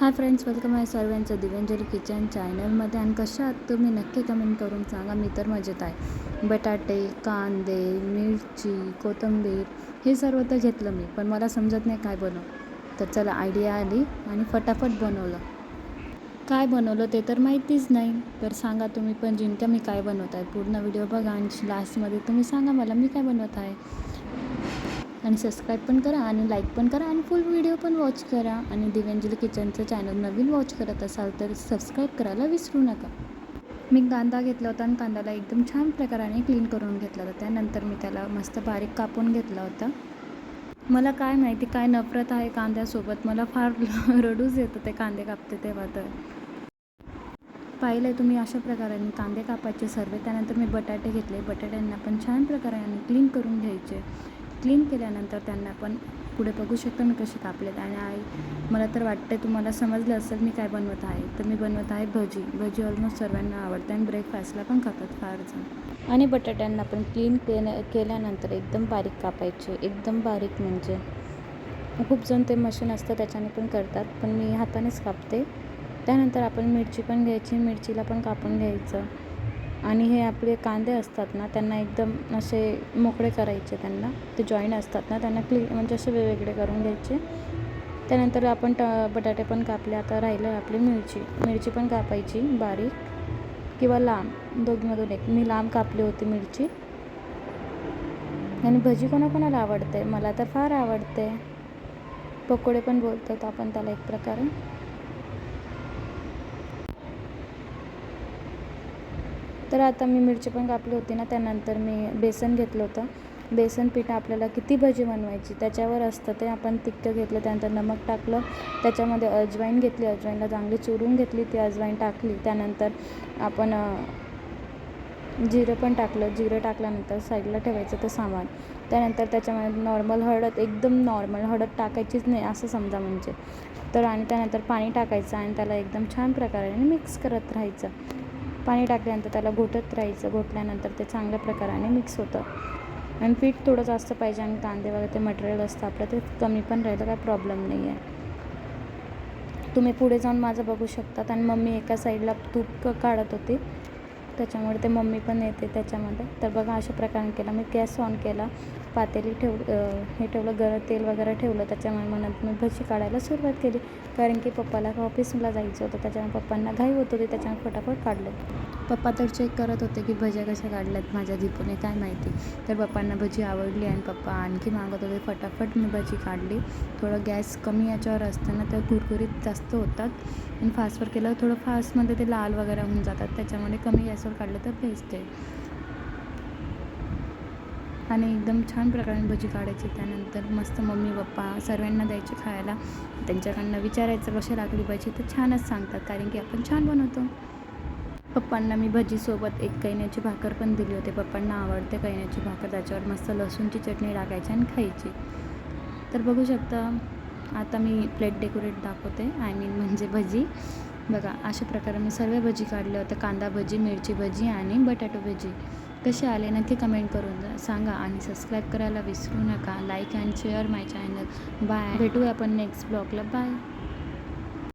Hi friends welcome आहे सर्वांचं दिव्यांजली kitchen चॅनलमध्ये. आणि कशा आहात तुम्ही? नक्की कमेंट करून सांगा. मी तर मजेत आहे. बटाटे कांदे मिरची कोथिंबीर हे सर्व तर घेतलं मी. पण मला समजत नाही काय बनव. तर चला आयडिया आली आणि फटाफट बनवलं. काय बनवलं ते तर माहितीच नाही. तर सांगा तुम्ही पण जिंका मी काय बनवत आहे. पूर्ण व्हिडिओ बघा आणि लास्टमध्ये तुम्ही सांगा मला मी काय बनवत आहे. आणि सबस्क्राईब पण करा आणि लाईक पण करा आणि फुल व्हिडिओ पण वॉच करा. आणि दिव्यांजली किचनचं चॅनल नवीन वॉच करत असाल तर सबस्क्राईब करायला विसरू नका. मी कांदा घेतला होता आणि कांद्याला एकदम छान प्रकाराने क्लीन करून घेतला होता. त्यानंतर मी त्याला मस्त बारीक कापून घेतला होता. मला काय माहिती काय नफरत आहे कांद्यासोबत? मला फार रडूच येतं ते कांदे कापते तेव्हा तर. पाहिलं तुम्ही अशा प्रकाराने कांदे कापायचे सर्व. त्यानंतर मी बटाटे घेतले. बटाट्यांना पण छान प्रकाराने क्लीन करून घ्यायचे. क्लीन केल्यानंतर त्यांना पण पुढे बघू शकता मी कसे कापलेत. आणि आई मला तर वाटतं तुम्हाला समजलं असेल मी काय बनवत आहे. तर मी बनवत आहे भजी. भजी ऑलमोस्ट सर्वांना आवडते आणि ब्रेकफास्टला पण खातात फार जण. आणि बटाट्यांना पण क्लीन केल्या केल्यानंतर एकदम बारीक कापायचे. एकदम बारीक म्हणजे खूप जण ते मशीन असतं त्याच्याने पण करतात. पण मी हातानेच कापते. त्यानंतर आपण मिरची पण घ्यायची. मिरचीला पण कापून घ्यायचं. आणि हे आपले कांदे असतात ना त्यांना एकदम असे मोकळे करायचे त्यांना. ते जॉईंट असतात ना त्यांना क्ली म्हणजे असे वेगवेगळे करून घ्यायचे. त्यानंतर आपण ट बटाटे पण कापले. आता राहिलं आपली मिरची. मिरची पण कापायची बारीक. किंवा लांब दोघीमधून एक. मी लांब कापली होती मिरची. आणि भजी कोणाकोणाला आवडते? मला तर फार आवडते. पकोडे पण बोलतात आपण त्याला एक प्रकारे. तर आता मी मिरची पण कापली होती ना त्यानंतर मी बेसन घेतलं होतं. बेसन पीठ आपल्याला किती भजी बनवायची त्याच्यावर असतं ते आपण तिखं घेतलं त्यानंतर नमक टाकलं त्याच्यामध्ये अजवाईन घेतली अजवाईनला चांगली चुरून घेतली ती अजवाईन टाकली त्यानंतर आपण जिरं पण टाकलं जिरं टाकल्यानंतर साईडला ठेवायचं ते सामान. त्यानंतर त्याच्यामध्ये नॉर्मल हळद एकदम नॉर्मल हळद टाकायचीच नाही असं समजा म्हणजे. तर आणि त्यानंतर पाणी टाकायचं आणि त्याला एकदम छान प्रकारे मिक्स करत राहायचं. पाणी टाकल्यानंतर त्याला घोटत राहायचं. घोटल्यानंतर ते चांगल्या प्रकाराने मिक्स होतं. आणि पीठ थोडं जास्त पाहिजे आणि कांदे वगैरे ते मटेरियल असतं आपलं ते कमी पण राहिलं काय प्रॉब्लेम नाही आहे तुम्ही पुढे जाऊन माझं बघू शकतात आणि मम्मी एका साईडला तूप काढत होती. त्याच्यामुळे ते मम्मी पण येते त्याच्यामध्ये. तर बघा अशा प्रकारे केला. मी गॅस ऑन केला. पातेली ठेव हे ठेवलं गरम तेल वगैरे ठेवलं. त्याच्यामुळे मग मी भजी काढायला सुरुवात केली. कारण की पप्पाला ऑफिसला जायचं होतं. त्याच्यामुळे पप्पांना घाई होत होती. त्याच्यामुळे फटाफट काढलं. पप्पा तर चेक करत होते की भज्या कशा काढल्यात माझ्या दीपूने काय माहिती. तर पप्पांना भजी आवडली आणि पप्पा आणखी मागत होते फटाफट मी भजी काढली. थोडं गॅस कमी याच्यावर असताना त्या कुरकुरीत जास्त होतात. आणि फास्टवर केलं थोडं फास्टमध्ये ते लाल वगैरे होऊन जातात त्याच्यामुळे कमी गॅसवर काढलं तर बेस्ट आहे. आणि एकदम छान प्रकारे भजी काढायची. त्यानंतर मस्त मम्मी पप्पा सर्वांना द्यायचे खायला. त्यांच्याकडनं विचारायचं कशी लागली भजी तर छानच सांगतात कारण की आपण छान बनवतो. पप्पांना मी भजीसोबत एक कैन्याची भाकर पण दिली होती. पप्पांना आवडते कैन्याची भाकर त्याच्यावर मस्त लसूणची चटणी टाकायची आणि खायची. तर बघू शकता आता मी प्लेट डेकोरेट दाखवते. आय मीन म्हणजे भजी. बघा अशा प्रकारे मी सर्व भजी काढले होते कांदा भजी मिरची भजी आणि बटाटो भजी. कसे आले नक्की कमेंट करून सांगा आणि सबस्क्राईब करायला विसरू नका. Like and share my channel bye भेटूया आपण नेक्स्ट ब्लॉगला बाय